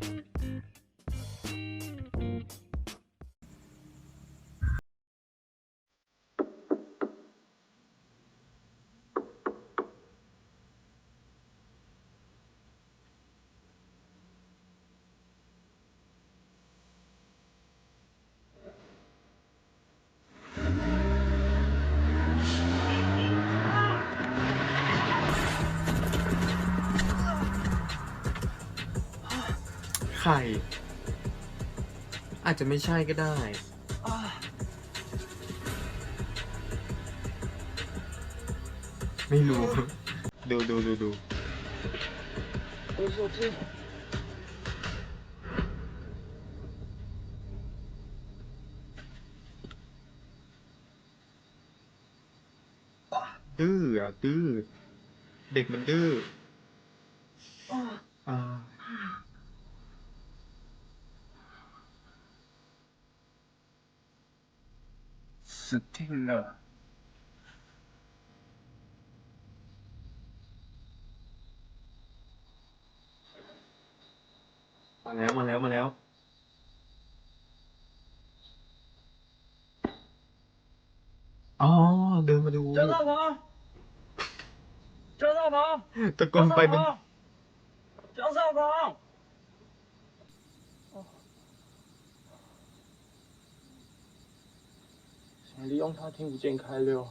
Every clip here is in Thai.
Mm-hmm. ใคร อาจจะไม่ใช่ก็ได้ ไม่รู้ ดูดูดูดูดื้ออะดื้อเด็กมันดื้อ สึกมาแล้วมาแล้วมาแล้ว อ๋อ เดินมาดู เจอแล้วเหรอเจอแล้วเหรตะโกนไปเป็นจอแล้ว 利用他听不见开溜，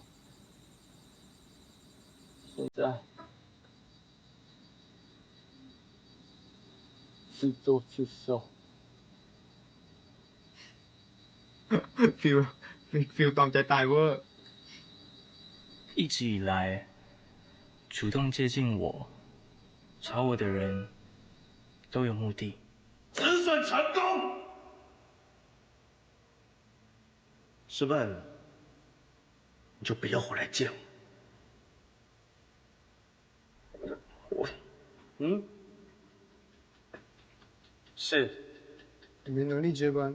现在自作自受。 ฟิลฟิลฟิลตอมใจตายเวอร์ 一直以来，主动接近我、找我的人，都有目的。止损成功。失败了， 你就不要回来见我。我，嗯，是，你没能力接班，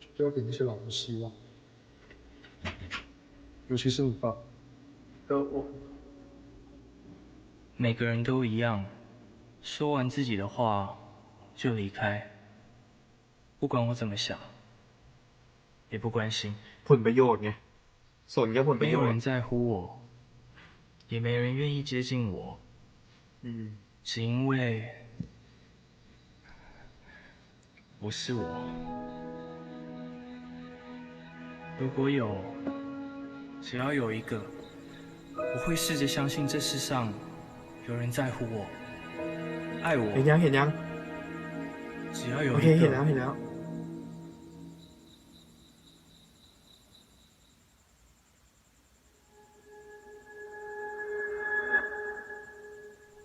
就不要给那些老人希望，尤其是你爸。我，每个人都一样，说完自己的话就离开，不管我怎么想，也不关心。没有人在乎我，也没人愿意接近我，嗯，只因为不是我。如果有，只要有一个，我会试着相信这世上有人在乎我，爱我。只要有一个。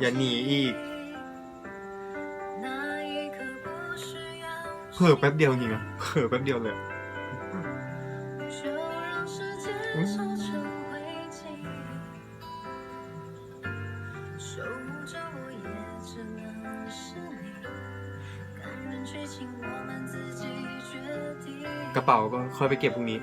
อย่าหนีอีก เผลอแป๊บเดียวนี่นะเผลอแป๊บเดียวเลยกระเป๋าก็ค่อยไปเก็บพรุ่งนี้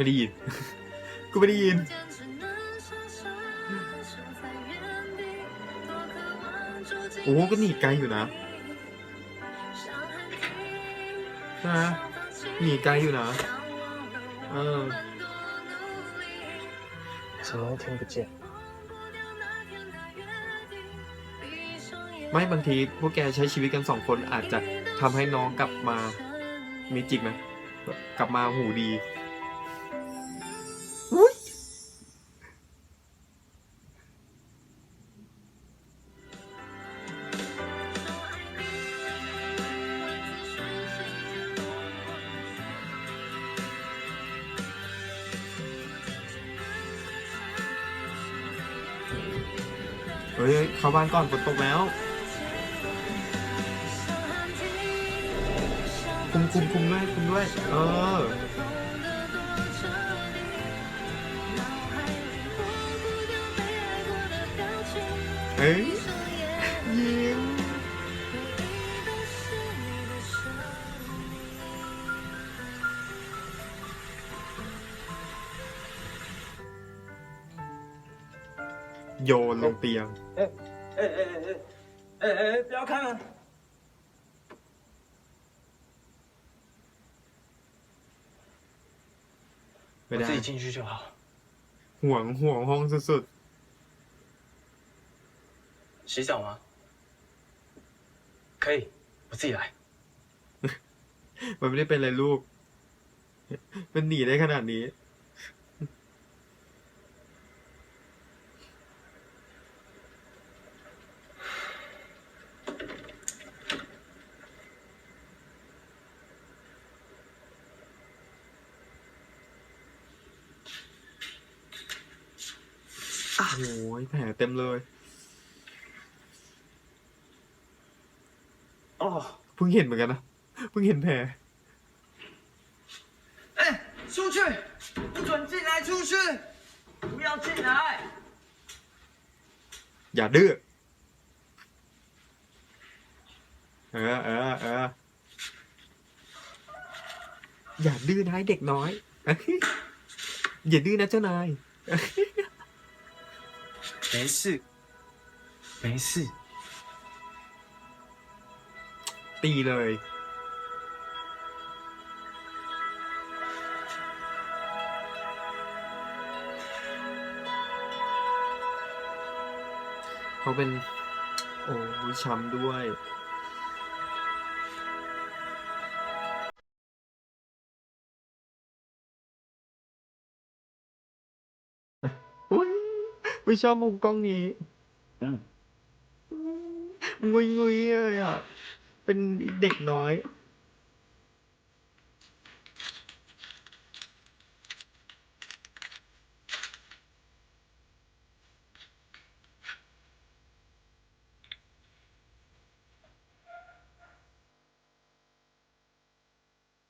ไม่ได้ยิน กูไม่ได้ยิน 时间只能傻傻守在原地，多渴望住进 โอ้ก็หนีไกลอยู่นะ 伤害你。 ใช่ไหมหนีไกลอยู่นะ เออ 怎么会听不见？ ไม่บางทีพวกแกใช้ชีวิตกันสองคนอาจจะทำให้น้องกลับมา มีจริงไหมแบบกลับมาหูดี านก่อนฝนตกแล้ว คุมคุมคุมด้วยคุมด้วย เออ เอ้ยยิ้มโยนลงเตียง เอ๊ะ 哎哎哎哎哎哎，不要看了。 ไม่ 我 ได้ 自己进去就好。 ห่วงห่วงห้องสุด 洗澡吗？可以，我自己来。 ๆ มันไม่ได้เป็นอะไรลูก มันหนีได้ขนาดนี้ โอ้โหแผลเต็มเลย 哦， เพิ่งเห็นเหมือนกันนะ เพิ่งเห็นแผล 哎，出去！不准进来！出去！不要进来！ อย่าดื้อ เออเออเอออย่าดื้อนะไอ้เด็กน้อย อย่าดื้อนะเจ้านาย 没事，没事。 ตีเลย เขาเป็น โอ้ยช้ำด้วย อุ้ย ไม่ชอบมุมกล้องนี้嗯，งุยงุยๆเลยอะ เป็นเด็กน้อย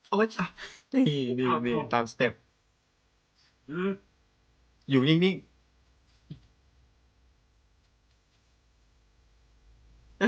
โอ๊ยอะนี่นี่นี่ตามสเต็ป嗯，อยู่นิ่งๆ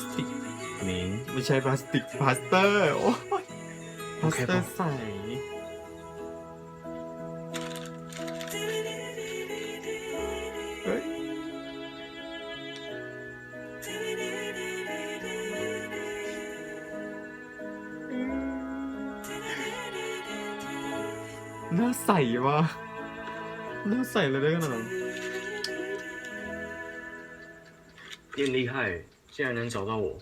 สติกนี่ไม่ใช่พลาสติกพลาสเตอร์โอ้ยพลาสเตอร์ใสเฮ้ยหน้าใส่วะหน้าใส่เลยได้ขนาดนั้นยินดีให้ 竟然能找到我。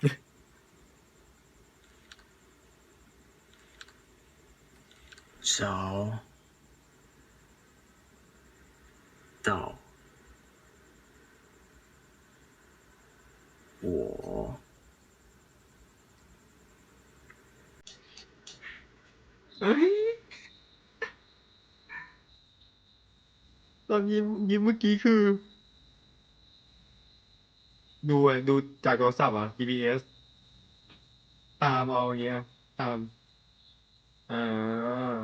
找到我。 เอ้ยตอนยิ้มยิ้มเมื่อกี้คือ ดูอะดูจากโทรศัพท์อ่ะ GPS ตามเอาอย่างเงี้ย ตามอ่า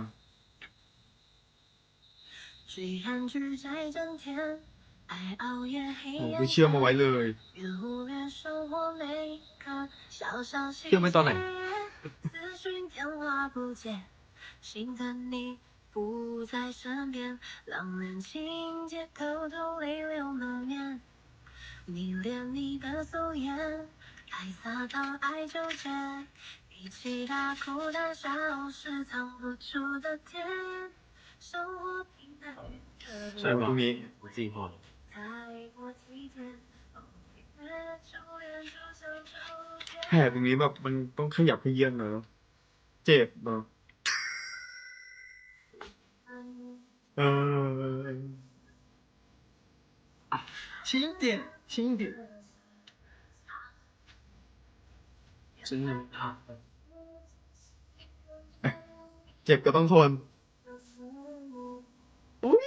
虽然只在整天，爱熬夜黑 โอ้ 夜 ไม่เชื่อมาไว้เลย 别忽略生活每个小小细 เชื่อไหมตอนไหน 节，咨询电话不接，心疼你不在身边，浪漫情节偷偷泪流满面， 你连你的素颜，爱撒糖爱纠结，一起大哭大笑是藏不住的甜。 生活平淡与可 ใช่พรุ่งนี้ 我自己画的。太过体贴，哦，越久远就像抽签。 แผลตรงนี้แบบมันต้องขยับขยื่นเนอะเจ็บเนอะเออ轻一点轻 一点真的怕。 เจ็บก็ต้องทนอุ้ย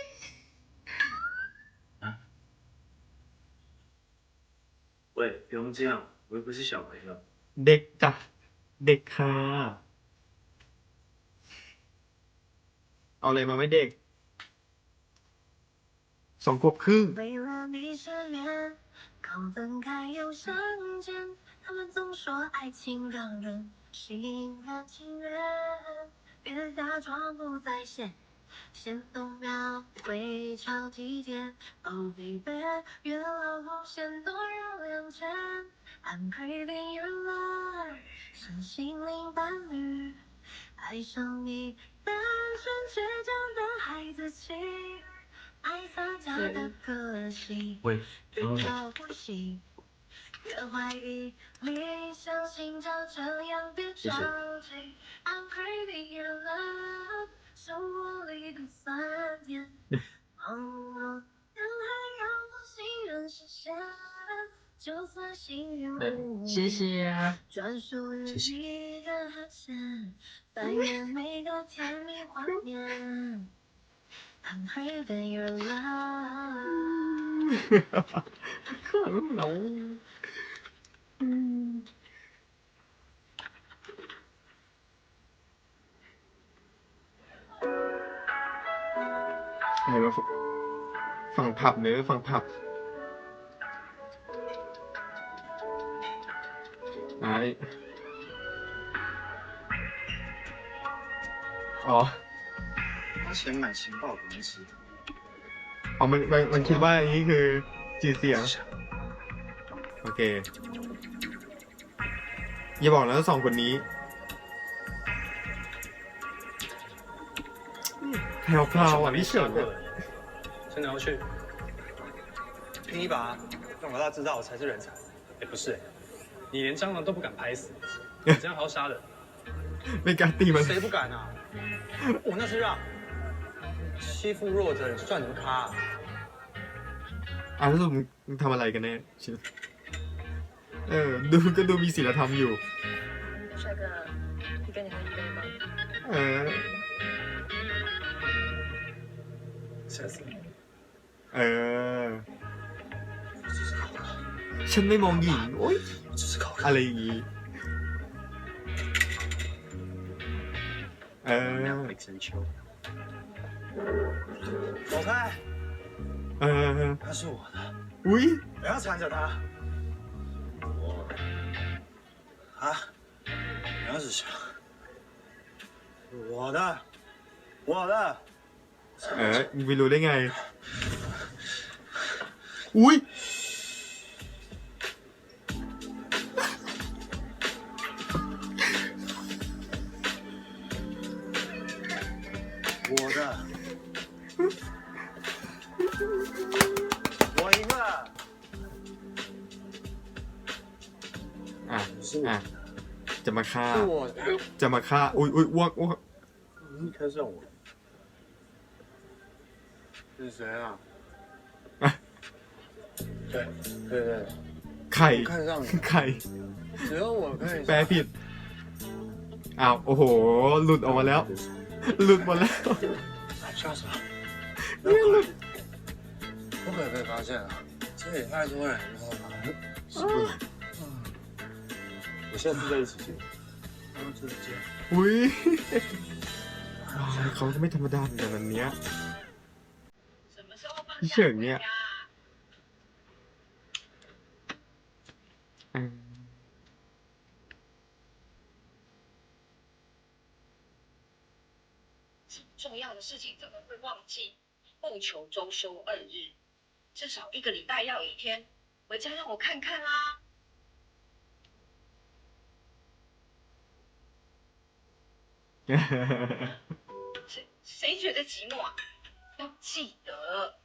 喂，不用这样，我又不是小朋友。 เด็กจ้ะเด็กค่ะ เอาอะไรมาไม่เด็ก สองขวบครึ่ง 为了你失眠， 刚分开又相见，他们总说爱情让人心甘情愿，别假装不在线，先动秒回超体贴。Oh baby，月老红线多绕两圈，I'm craving your love，像心灵伴侣，爱上你单纯倔强的孩子气。爱撒娇的个性，谢了，怀疑，理想、I'm crazy, in love 的酸甜，海，让我心。就算幸运，每个甜蜜画面。I'm craving your love。ข้างเราอะไรวะฝั่งผับเนื้อะฝั่งผับไอ้อ๋อ 花钱买情报的东西， อ๋อมันมันมันคิดว่าอันนี้คือจีเสียง โอเค อย่าบอกนะว่าสองคนนี้แพรวพราวอ่ะพี่เฉินอะ 真的要去？拼一把，让老大知道我才是人才。也不是、你连蟑螂都不敢拍死，你这样好杀人。 ไม่กล้าตีมัน 谁不敢啊？我那是让 欺负弱者你算什么咖、啊？ อ่ะแล้วสรุปมึงมึงทำอะไรกันแน่ชิเออ ดูก็ดูมีศีลธรรมอยู่ 帅哥，你跟你喝一杯吗？ เออ 下次 เออ ฉันไม่มองหญิง โอ๊ย 我只是考 อะไรอย่างงี้ เออ 美生秋， 走开！嗯，他是我的。喂，不要缠着他。我啊，杨师兄，我的，我的。哎，你没录了？哎，喂。อ่ะ อ่ะ จะมาฆ่า 是我， จะมาฆ่า อุ้ยอุ้ยอ้วกอ้วก 你看上我。是谁啊？啊对对对， ไข่ 我看上你， ไข่ 只有我可以 แปลผิด อ้าว โอ้โห หลุดออกมาแล้ว หลุดหมดแล้ว 吓死了！不可以被发现啊！这里太多人了。是不能。 我下次再一起去。然后就是这样。 อุ้ยว้าวเขาก็ไม่ธรรมดาเหมือนกันอันเนี้ยพี่เฉิงเนี่ยอืม 重要的事情怎么会忘记？不求周休二日，至少一个礼拜要有一天回家让我看看啊！ 谁谁觉得寂寞啊？要记得，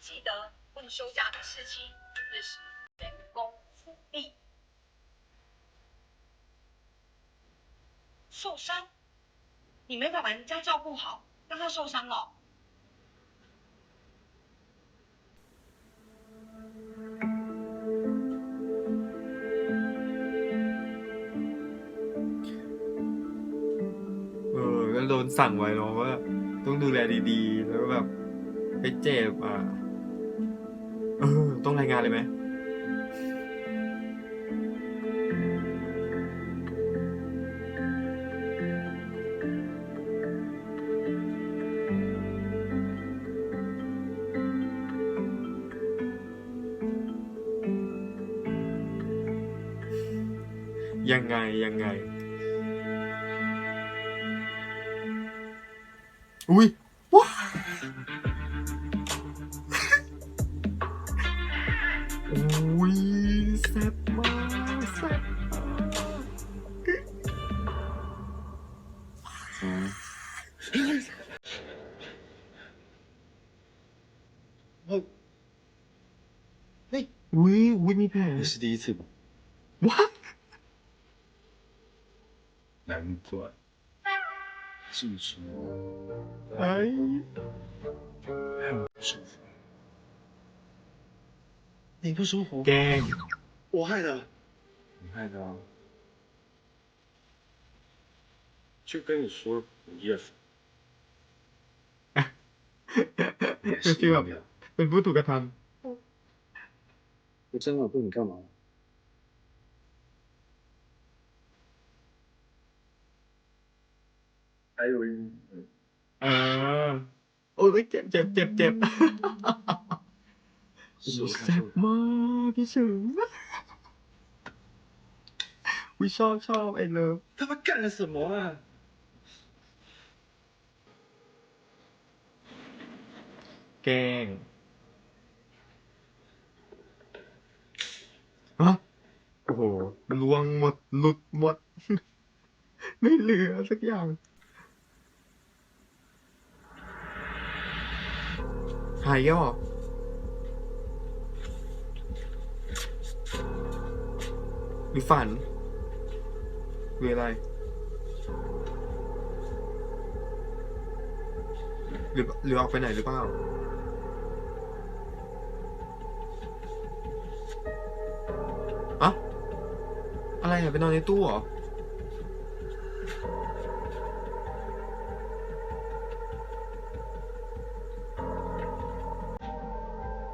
记得问休假的事情，那是员工福利。受伤？你没把人家照顾好，让他受伤了。 สั่งไว้เนาะว่า ต้องดูแลดีๆ แล้วก็แบบไปเจ็บอะเออต้องรายงานเลยไหมยังไงยังไง อุ้ยว้าอุ้ยแซ่บมากแซ่บมากอุ้ยอุ้ยมีแผล 你是第一次吧？ ว้า 难怪， 是你不舒服？哎？不舒服。你不舒服爹。我害的。你害的啊。就跟你说，Yes。不要，不 up 呀，本部吐个痰。你真有病，你干嘛？ 的对你干嘛？还有一， ำเออ โอ้ยเจ็บเจ็บเจ็บเจ็บ 是我看 แซ่บ 错了。 มากพี่เฉิงวิชอบชอบไอ้เลิฟ 他们干了什么啊？ แกล้งฮะโอ้โหลวงหมด หลุดหมด ไม่เหลือสักอย่าง หายแล้วเหรอหรือฝัน หรืออะไร หรือหรือออกไปไหนหรือเปล่าอะอะไรอะไปนอนในตู้เหรอ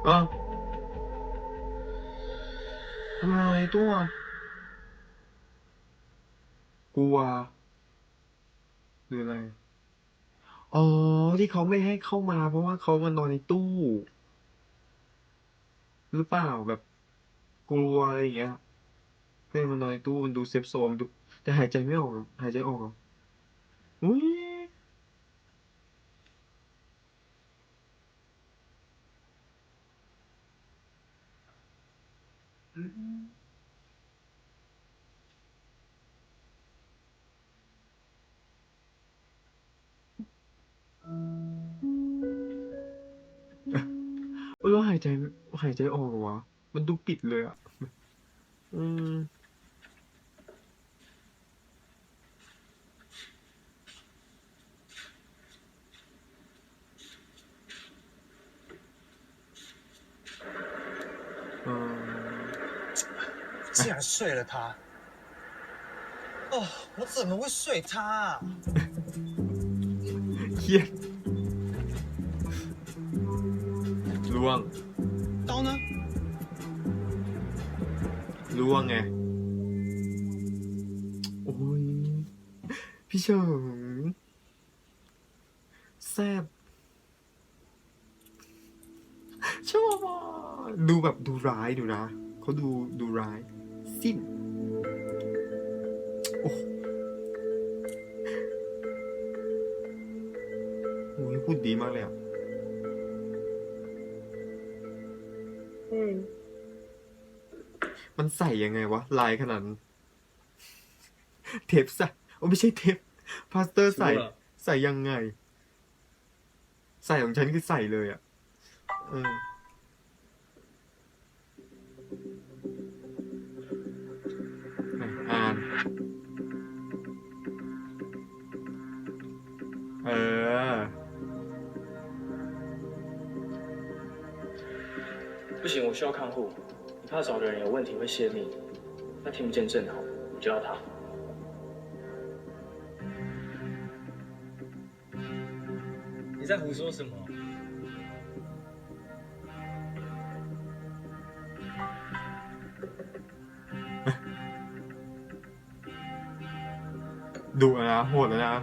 อะทำไมนอนในตู้อะกลัวหรืออะไร อ๋อ ที่เขาไม่ให้เข้ามา เพราะว่าเขามานอนในตู้ หรือเปล่าแบบกลัวอะไรอย่างเงี้ยเพื่อนมันนอนในตู้มันดูเซฟโซนดู แต่หายใจไม่ออกหายใจออกออุ้ย ใจออกเหรอวะ มันดูปิดเลยอ่ะ อืม 嗯，竟然睡了他！哦，我怎么会睡他啊？ เค ล่วงไง โอ้ย พี่เฉิงแซบชอบอะดูแบบดูร้ายดูนะ เขาดูดูร้าย สิ้น โอ้โหโอ้ยพูดดีมากเลยอะมั นใส่ยังไงวะ ลายขนาดนั้นเทปใส่โอ้ไม่ใช่เทปพลาสเตอร์ใส่ 除了 ใส่ยังไง ใส่ของฉันคือใส่เลยอ่ะ เออ อ่าน เออ 不行，我需要看护。 你怕找的人有问题会泄密，他听不见正好，你就要他。你在胡说什么？ดุแล้วนะโหดแล้วนะ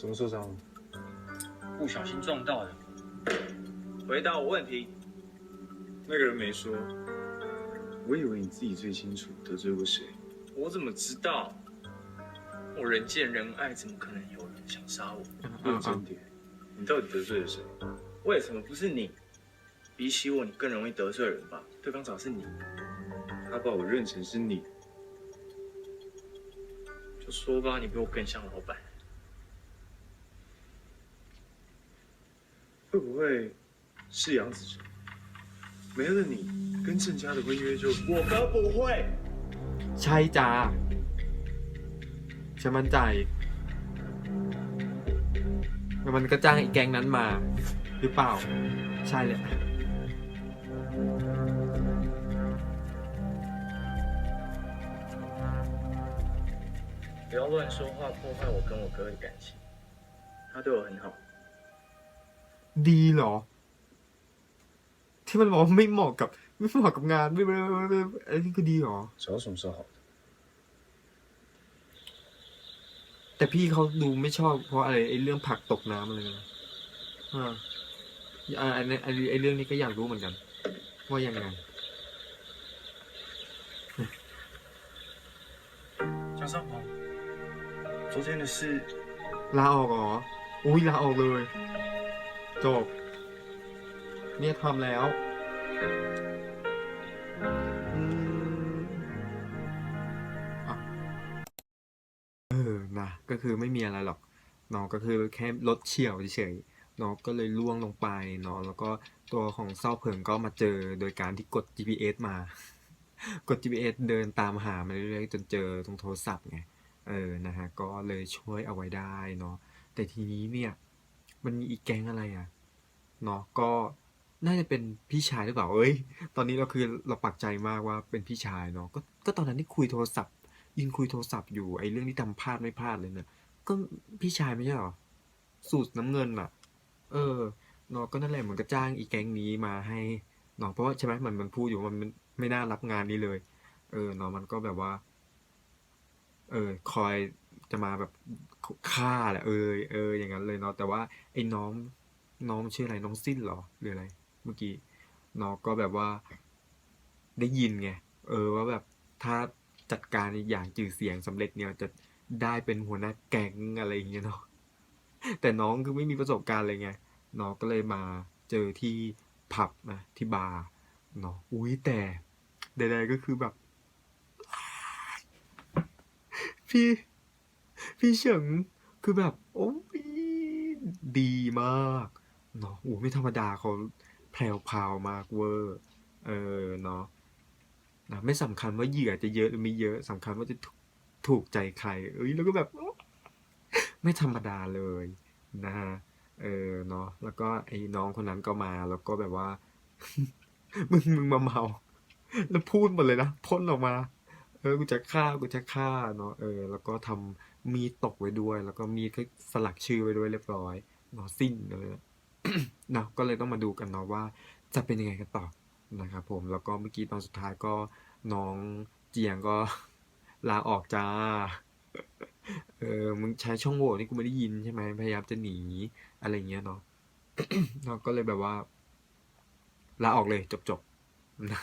怎么受伤了？不小心撞到的。回答我问题。那个人没说。我以为你自己最清楚得罪过谁。我怎么知道？我人见人爱，怎么可能有人想杀我？认真点，你到底得罪了谁？为什么不是你？比起我，你更容易得罪人吧？对方找是你，他把我认成是你，就说吧，你比我更像老板。会不会是杨子成？没了你，跟郑家的婚约就……我哥不会。 ใช่จ้าฉันมั่นใจแล้วมันก็จ้างไอ้แก๊งนั้นมา หรือเปล่า ใช่เลย 不要乱说话，破坏我跟我哥的感情。他对我很好。 ดีเหรอ ที่มันบอกว่าไม่เหมาะกับ ไม่เหมาะกับงานไม่ไม่ไม่ไม่อันนี้คือดีเหรอ 找什么是好的？ แต่พี่เขาดูไม่ชอบเพราะอะไรไอ้เรื่องผักตกน้ำอะไรนะอ่าอ่าอันนี้ไอ้ไอ้เรื่องนี้ก็อยากรู้เหมือนกัน ว่ายังไง 江少鹏，昨天的事， ลาออกเหรอ อุ้ยลาออกเลย จบ เนี่ยทำแล้วอเออนะก็คือไม่มีอะไรหรอกเนาะก็คือแค่รถเฉี่ยวเฉยๆเนาะก็เลยล่วงลงไปเนาะแล้วก็ตัวของเศร้าเผิงก็มาเจอโดยการที่กด GPS มา กด GPS เดินตามหามาเรื่อยๆจนเจอตรงโทรศัพท์ไง เออ นะฮะ ก็เลยช่วยเอาไว้ได้เนาะ แต่ทีนี้เนี่ย มันมีอีกแก๊งอะไรอะเนาะก็น่าจะเป็นพี่ชายหรือเปล่าเอ้ย ตอนนี้เราคือเราปักใจมากว่าเป็นพี่ชายเนาะก็ก็ตอนนั้นที่คุยโทรศัพท์ ยิงคุยโทรศัพท์อยู่ไอ้เรื่องที่ทำพลาดไม่พลาดเลยเนี่ยก็พี่ชายไม่ใช่หรอสูตรน้ำเงินอะ เออเนาะก็นั่นแหละเหมือนกับจ้างอีแก๊งนี้มาให้เนาะเพราะว่าใช่ไหมมันมันพูดอยู่มันมันไม่น่ารับงานนี้เลย เออเนาะมันก็แบบว่า เออคอย จะมาแบบฆ่าแหละเออเอออย่างนั้นเลยเนาะแต่ว่าไอ้น้องน้องชื่ออะไรน้องสิ้นเหรอหรืออะไร เมื่อกี้น้องก็แบบว่าได้ยินไงเออว่าแบบถ้าจัดการอย่างจืดเสียงสำเร็จเนี่ยจะได้เป็นหัวหน้าแก๊งอะไรอย่างเงี้ยเนาะแต่น้องคือไม่มีประสบการณ์เลยไงน้องก็เลยมาเจอที่ผับนะที่บาร์เนาะอุ้ยแต่ใดๆก็คือแบบ พี่ พี่เฉิงคือแบบ โอ้ยดีมากเนาะโอ้ไม่ธรรมดาเขาแพรวพาวมากเวอร์ เออเนาะนะไม่สำคัญว่าเหยื่อจะเยอะหรือไม่เยอะสำคัญว่าจะถูกถูกใจใคร เอ้ยแล้วก็แบบ ไม่ธรรมดาเลยนะฮะเออเนาะแล้วก็ไอ้น้องคนนั้นก็มาแล้วก็แบบว่า มึงมึงมาเมาแล้วพูดหมดเลยนะพ่นออกมา เออกูจะฆ่ากูจะฆ่าเนาะเออ แล้วก็ทำ มีตกไว้ด้วย แล้วก็มีก็สลักชื่อไว้ด้วยเรียบร้อยเนาะสิ้นเลยเนาะก็เลยต้องมาดูกันเนาะว่าจะเป็นยังไงกันต่อนะครับผมแล้วก็เมื่อกี้ตอนสุดท้ายก็น้องเจียงก็ลาออกจ้า เออมึงใช้ช่องโหว่นี่กูไม่ได้ยินใช่ไหมพยายามจะหนีอะไรเงี้ยเนาะเราก็เลยแบบว่าลาออกเลยจบๆนะ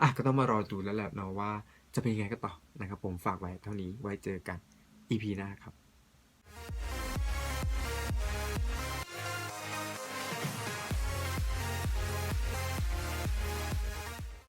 อะก็ต้องมารอดูแล้วแหละเนาะว่าจะเป็นยังไงก็ต่อนะครับผมฝากไว้เท่านี้ไว้เจอกัน EP หน้าครับ